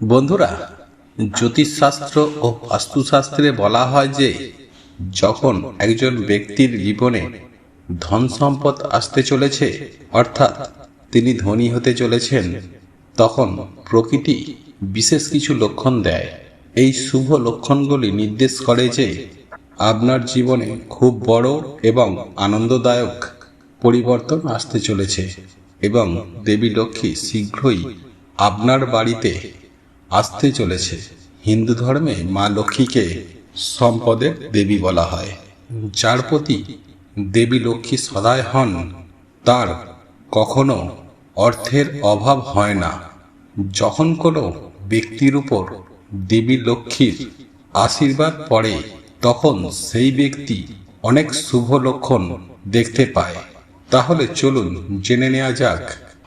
বন্ধুরা, জ্যোতিষশাস্ত্র ও বাস্তুশাস্ত্রে বলা হয় যে, যখন একজন ব্যক্তির জীবনে ধন সম্পদ আসতে চলেছে, অর্থাৎ তিনি ধনী হতে চলেছেন, তখন প্রকৃতি বিশেষ কিছু লক্ষণ দেয়। এই শুভ লক্ষণগুলি নির্দেশ করে যে, আপনার জীবনে খুব বড় এবং আনন্দদায়ক পরিবর্তন আসতে চলেছে এবং দেবী লক্ষ্মী শীঘ্রই আপনার বাড়িতে আসতে চলেছে। হিন্দু ধর্মে মা লক্ষ্মীকে সম্পদের দেবী বলা হয়। যার প্রতি দেবী লক্ষ্মী সদায় হন, তার কখনো অর্থের অভাব হয় না। যখন কোনো ব্যক্তির উপর দেবী লক্ষ্মীর আশীর্বাদ পড়ে, তখন সেই ব্যক্তি অনেক শুভ লক্ষণ দেখতে পায়। তাহলে চলুন জেনে নেওয়া যাক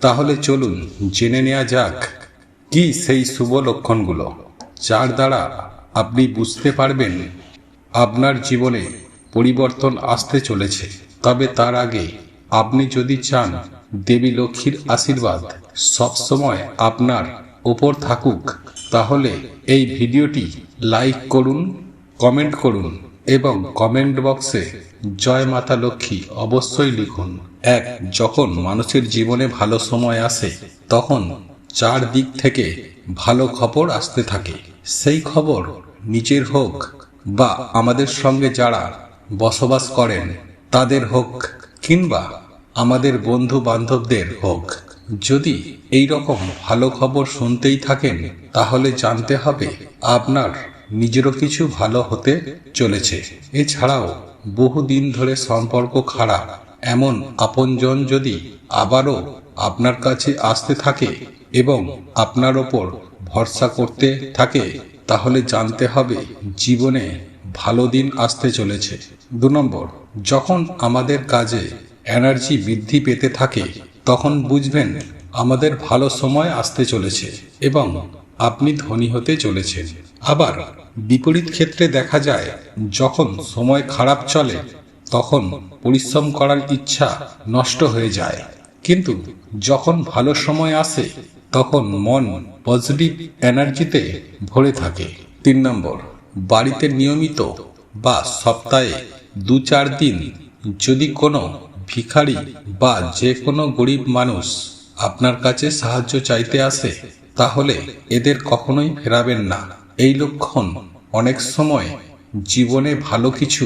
তাহলে চলুন জেনে নেওয়া যাক কি সেই শুভ লক্ষণগুলো। যার দ্বারা আপনি বুঝতে পারবেন আপনার জীবনে পরিবর্তন আসতে চলেছে। তবে তার আগে আপনি যদি চান দেবী লক্ষ্মীর আশীর্বাদ সবসময় আপনার ওপর থাকুক, তাহলে এই ভিডিওটি লাইক করুন, কমেন্ট করুন। এবং কমেন্ট বক্সে জয় মাতা লক্ষ্মী অবশ্যই লিখুন। এক, যখন মানুষের জীবনে ভালো সময় আসে, তখন চার দিক থেকে ভালো খবর আসতে থাকে। সেই খবর নিজের হোক বা আমাদের সঙ্গে যারা বসবাস করেন, তাদের হোক কিংবা আমাদের বন্ধু বান্ধবদের হোক। যদি এই রকম ভালো খবর শুনতেই থাকেন, তাহলে জানতে হবে আপনার নিজেরও কিছু ভালো হতে চলেছে। এছাড়াও বহুদিন ধরে সম্পর্ক খারাপ। এমন আপনজন যদি আবারও আপনার কাছে আসতে থাকে এবং আপনার ওপর ভরসা করতে থাকে, তাহলে জানতে হবে জীবনে ভালো দিন আসতে চলেছে। দু নম্বর, যখন আমাদের কাজে এনার্জি বৃদ্ধি পেতে থাকে, তখন বুঝবেন আমাদের ভালো সময় আসতে চলেছে এবং আপনি ধনী হতে চলেছেন। আবার বিপরীত ক্ষেত্রে দেখা যায়, যখন সময় খারাপ চলে, তখন পরিশ্রম করার ইচ্ছা নষ্ট হয়ে যায়। কিন্তু যখন ভালো সময় আসে, তখন মন পজিটিভ এনার্জিতে ভরে থাকে। তিন নম্বর, বাড়িতে নিয়মিত বা সপ্তাহে দু চার দিন যদি কোনো ভিখারি বা যে কোনো গরিব মানুষ আপনার কাছে সাহায্য চাইতে আসে, তাহলে এদের কখনোই ফেরাবেন না। এই লক্ষণ অনেক সময় জীবনে ভালো কিছু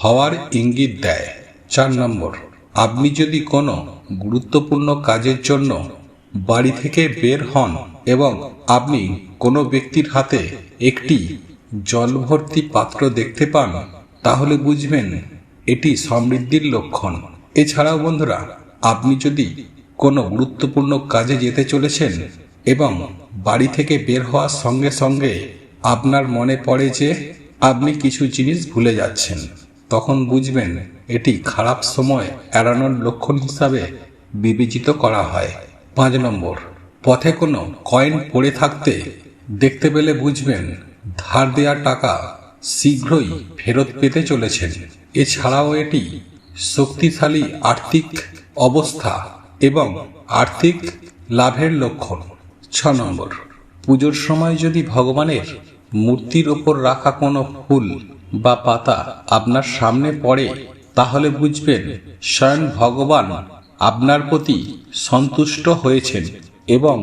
হওয়ার ইঙ্গিত দেয়। চার নম্বর, আপনি যদি কোনো গুরুত্বপূর্ণ কাজের জন্য বাড়ি থেকে বের হন এবং আপনি কোনো ব্যক্তির হাতে একটি জলভর্তি পাত্র দেখতে পান, তাহলে বুঝবেন এটি সমৃদ্ধির লক্ষণ। এছাড়াও বন্ধুরা, আপনি যদি কোনো গুরুত্বপূর্ণ কাজে যেতে চলেছেন এবং বাড়ি থেকে বের হওয়ার সঙ্গে সঙ্গে আপনার মনে পড়ে যে আপনি কিছু জিনিস ভুলে যাচ্ছেন, তখন বুঝবেন এটি খারাপ সময় এড়ানোর লক্ষণ হিসাবে বিবেচিত করা হয়। পাঁচ নম্বর, পথে কোনো কয়েন পড়ে থাকতে দেখতে পেলে বুঝবেন ধার দেওয়া টাকা শীঘ্রই ফেরত পেতে চলেছেন। এছাড়াও এটি শক্তিশালী আর্থিক অবস্থা এবং আর্থিক লাভের লক্ষণ। ছ নম্বর পুজোর সময় যদি ভগবানের মূর্তির ওপর রাখা কোনো ফুল বা পাতা আপনার সামনে পড়ে, তাহলে বুঝবেন স্বয়ং ভগবান আপনার প্রতি সন্তুষ্ট হয়েছেন এবং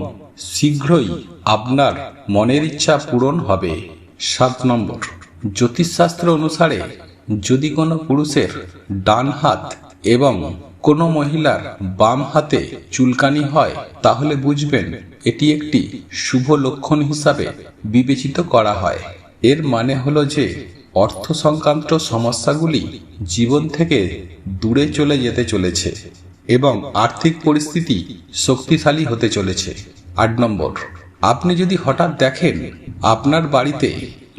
শীঘ্রই আপনার মনের ইচ্ছা পূরণ হবে। সাত নম্বর, জ্যোতিষশাস্ত্র অনুসারে যদি কোনো পুরুষের ডান হাত এবং কোনো মহিলার বাম হাতে চুলকানি হয়, তাহলে বুঝবেন এটি একটি শুভ লক্ষণ হিসাবে বিবেচিত করা হয়। এর মানে হলো যে অর্থ সংক্রান্ত সমস্যাগুলি জীবন থেকে দূরে চলে যেতে চলেছে এবং আর্থিক পরিস্থিতি শক্তিশালী হতে চলেছে। আট নম্বর, আপনি যদি হঠাৎ দেখেন আপনার বাড়িতে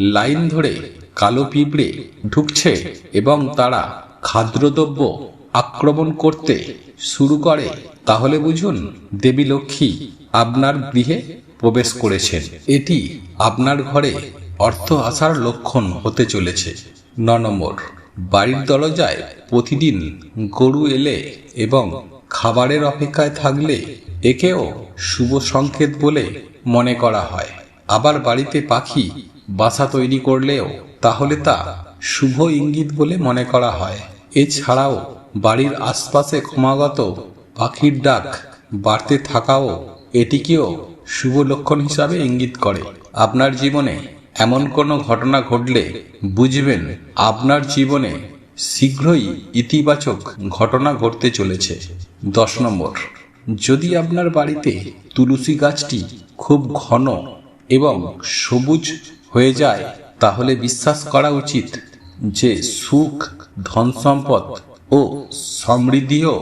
লাইন ধরে কালো পিঁপড়ে ঢুকছে এবং তারা খাদ্যদ্রব্য আক্রমণ করতে শুরু করে, তাহলে বুঝুন দেবী লক্ষ্মী আপনার গৃহে প্রবেশ করেছেন। এটি আপনার ঘরে অর্থ আসার লক্ষণ হতে চলেছে। ন নম্বর, বাড়ির দরজায় প্রতিদিন গরু এলে এবং খাবারের অপেক্ষায় থাকলে একেও শুভ সংকেত বলে মনে করা হয়। আবার বাড়িতে পাখি বাসা তৈরি করলেও তাহলে তা শুভ ইঙ্গিত বলে মনে করা হয়। এছাড়াও বাড়ির আশপাশে ক্রমাগত পাখির ডাক বাড়তে থাকাও এটিকেও শুভ লক্ষণ হিসাবে ইঙ্গিত করে। আপনার জীবনে এমন কোনো ঘটনা ঘটলে বুঝবেন আপনার জীবনে শীঘ্রই ইতিবাচক ঘটনা ঘটতে চলেছে। দশ নম্বর, যদি আপনার বাড়িতে তুলসী গাছটি খুব ঘন এবং সবুজ হয়ে যায়, তাহলে বিশ্বাস করা উচিত যে সুখ, ধন সম্পদ ও সমৃদ্ধিও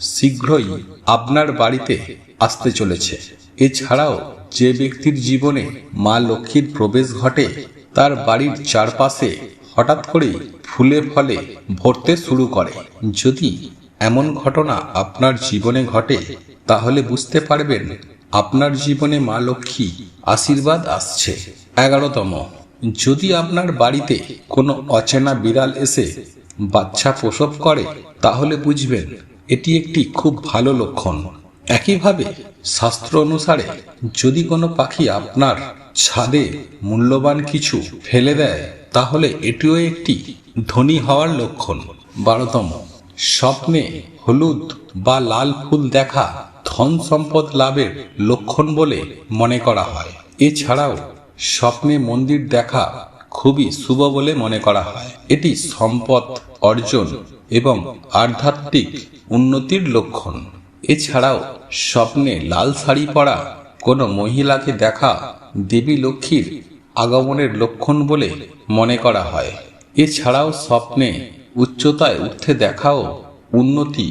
শীঘ্রই আপনার বাড়িতে আসতে চলেছে। এছাড়াও যে ব্যক্তির জীবনে মা লক্ষ্মীর প্রবেশ ঘটে, তার বাড়ির চারপাশে হঠাৎ করে ফুলে ফলে ভরতে শুরু করে। যদি এমন ঘটনা আপনার জীবনে ঘটে, তাহলে বুঝতে পারবেন আপনার জীবনে মা লক্ষ্মী আশীর্বাদ আসছে। এগারোতম, যদি আপনার বাড়িতে কোনো অচেনা বিড়াল এসে বাচ্চা প্রসব করে, তাহলে বুঝবেন এটি একটি খুব ভালো লক্ষণ। একইভাবে, শাস্ত্র অনুসারে যদি কোনো পাখি আপনার ছাদে মূল্যবান কিছু ফেলে দেয়, তাহলে এটিও একটি ধনী হওয়ার লক্ষণ। বারোতম, স্বপ্নে হলুদ বা লাল ফুল দেখা ধন সম্পদ লাভের লক্ষণ বলে মনে করা হয়। এছাড়াও, স্বপ্নে মন্দির দেখা খুবই শুভ বলে মনে করা হয়। এটি সম্পদ অর্জন এবং আধ্যাত্মিক উন্নতির লক্ষণ। এছাড়াও স্বপ্নে লাল শাড়ি পরা কোনো মহিলাকে দেখা দেবী লক্ষ্মীর আগমনের লক্ষণ বলে মনে করা হয়। এছাড়াও স্বপ্নে উচ্চতায় উঠতে দেখাও উন্নতি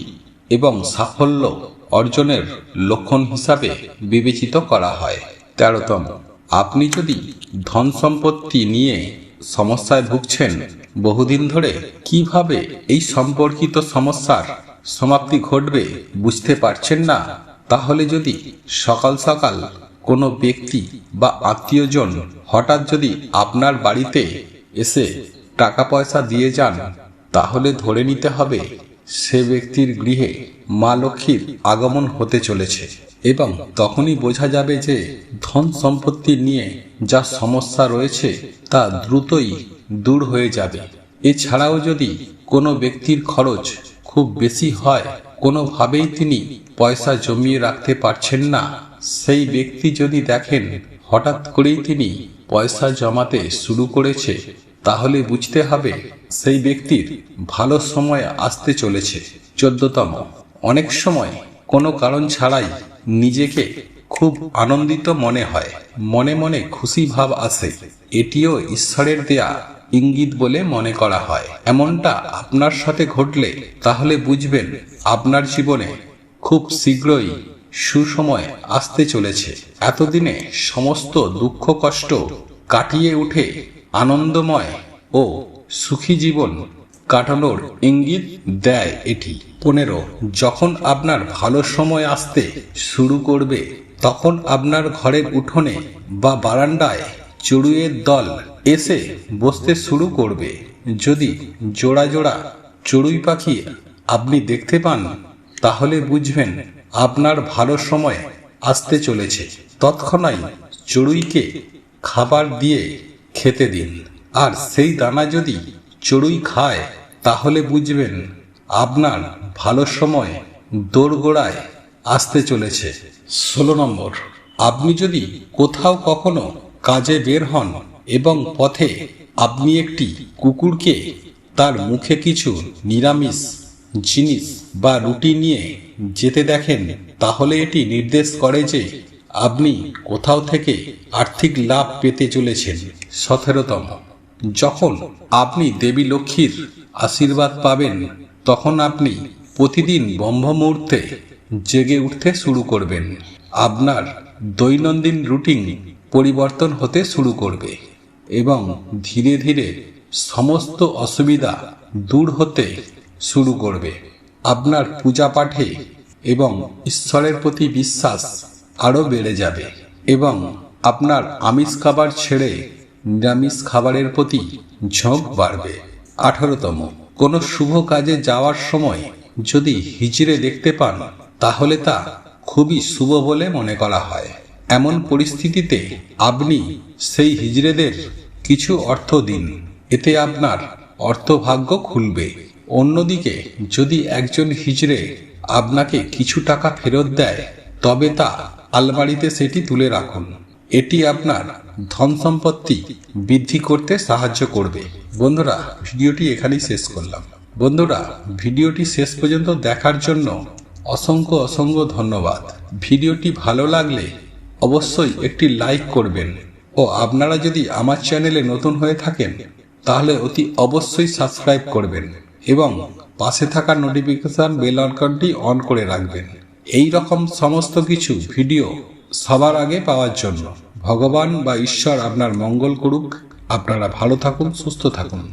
এবং সাফল্য অর্জনের লক্ষণ হিসাবে বিবেচিত করা হয়। তেরোতম, আপনি যদি ধন সম্পত্তি নিয়ে সমস্যায় ভুগছেন বহুদিন ধরে, কীভাবে এই সম্পর্কিত সমস্যার সমাপ্তি ঘটবে বুঝতে পারছেন না? তাহলে যদি সকাল সকাল কোনো ব্যক্তি বা আত্মীয়জন হঠাৎ যদি আপনার বাড়িতে এসে টাকা পয়সা দিয়ে যান, তাহলে ধরে নিতে হবে সে ব্যক্তির গৃহে মা লক্ষ্মীর আগমন হতে চলেছে। এবং তখনই বোঝা যাবে যে ধন সম্পত্তি নিয়ে যা সমস্যা রয়েছে তা দ্রুতই দূর হয়ে যাবে। এছাড়াও যদি কোনো ব্যক্তির খরচ খুব বেশি হয়, কোনোভাবেই তিনি পয়সা জমিয়ে রাখতে পারছেন না। সেই ব্যক্তি যদি দেখেন হঠাৎ করেই তিনি পয়সা জমাতে শুরু করেছে, তাহলে বুঝতে হবে সেই ব্যক্তির ভালো সময় আসতে চলেছে। চোদ্দতম, অনেক সময় কোনো কারণ ছাড়াই নিজেকে খুব আনন্দিত মনে হয়। মনে মনে খুশি ভাব আসে। এটিও ঈশ্বরের দেয়া ইঙ্গিত বলে মনে করা হয়। এমনটা আপনার সাথে ঘটলে তাহলে বুঝবেন আপনার জীবনে খুব শীঘ্রই সুসময় আসতে চলেছে। এতদিনে সমস্ত দুঃখ কষ্ট কাটিয়ে উঠে আনন্দময় ও সুখী জীবন কাটানোর ইঙ্গিত দেয় এটি। পনেরো, যখন আপনার ভালো সময় আসতে শুরু করবে, তখন আপনার ঘরের উঠোনে বা বারান্দায় চড়ুইয়ের দল এসে বসতে শুরু করবে। যদি জোড়া জোড়া চড়ুই পাখি আপনি দেখতে পান, তাহলে বুঝবেন আপনার ভালো সময় আসতে চলেছে। তৎক্ষণাৎ চড়ুইকে খাবার দিয়ে খেতে দিন। আর সেই দানা যদি চড়ুই খায় তাহলে বুঝবেন, আপনার ভালো সময় দোরগোড়ায় আসতে চলেছে। ষোলো নম্বর, আপনি যদি কোথাও কখনো কাজে বের হন এবং পথে আপনি একটি কুকুরকে তার মুখে কিছু নিরামিষ জিনিস বা রুটি নিয়ে যেতে দেখেন, তাহলে এটি নির্দেশ করে যে আপনি কোথাও থেকে আর্থিক লাভ পেতে চলেছেন। সতেরোতম, যখন আপনি দেবী লক্ষ্মীর আশীর্বাদ পাবেন, তখন আপনি প্রতিদিন ব্রহ্ম মুহূর্তে জেগে উঠতে শুরু করবেন। আপনার দৈনন্দিন রুটিন পরিবর্তন হতে শুরু করবে এবং ধীরে ধীরে সমস্ত অসুবিধা দূর হতে শুরু করবে। আপনার পূজা পাঠে এবং ঈশ্বরের প্রতি বিশ্বাস আরও বেড়ে যাবে এবং আপনার আমিষ খাবার ছেড়ে নিরামিষ খাবারের প্রতি ঝোঁক বাড়বে। আঠারোতম। কোনো শুভ কাজে যাওয়ার সময় যদি হিজড়ে দেখতে পান, তাহলে তা খুবই শুভ বলে মনে করা হয়। এমন পরিস্থিতিতে আপনি সেই হিজড়েদের কিছু অর্থ দিন। এতে আপনার অর্থভাগ্য খুলবে। অন্যদিকে, যদি একজন হিজড়ে আপনাকে কিছু টাকা ফেরত দেয়, তবে তা আলমারিতে সেটি তুলে রাখুন। এটি আপনার ধন সম্পত্তি বৃদ্ধি করতে সাহায্য করবে। বন্ধুরা, ভিডিওটি এখানেই শেষ করলাম। বন্ধুরা, ভিডিওটি শেষ পর্যন্ত দেখার জন্য অসংখ্য অসংখ্য ধন্যবাদ। ভিডিওটি ভালো লাগলে অবশ্যই একটি লাইক করবেন। ও আপনারা যদি আমার চ্যানেলে নতুন হয়ে থাকেন, তাহলে অতি অবশ্যই সাবস্ক্রাইব করবেন এবং পাশে থাকা নোটিফিকেশন বেল আইকনটি অন করে রাখবেন। এই রকম সমস্ত কিছু ভিডিও সবার আগে পাওয়ার জন্য। ভগবান বা ঈশ্বর আপনার মঙ্গল করুক। আপনারা ভালো থাকুন, সুস্থ থাকুন।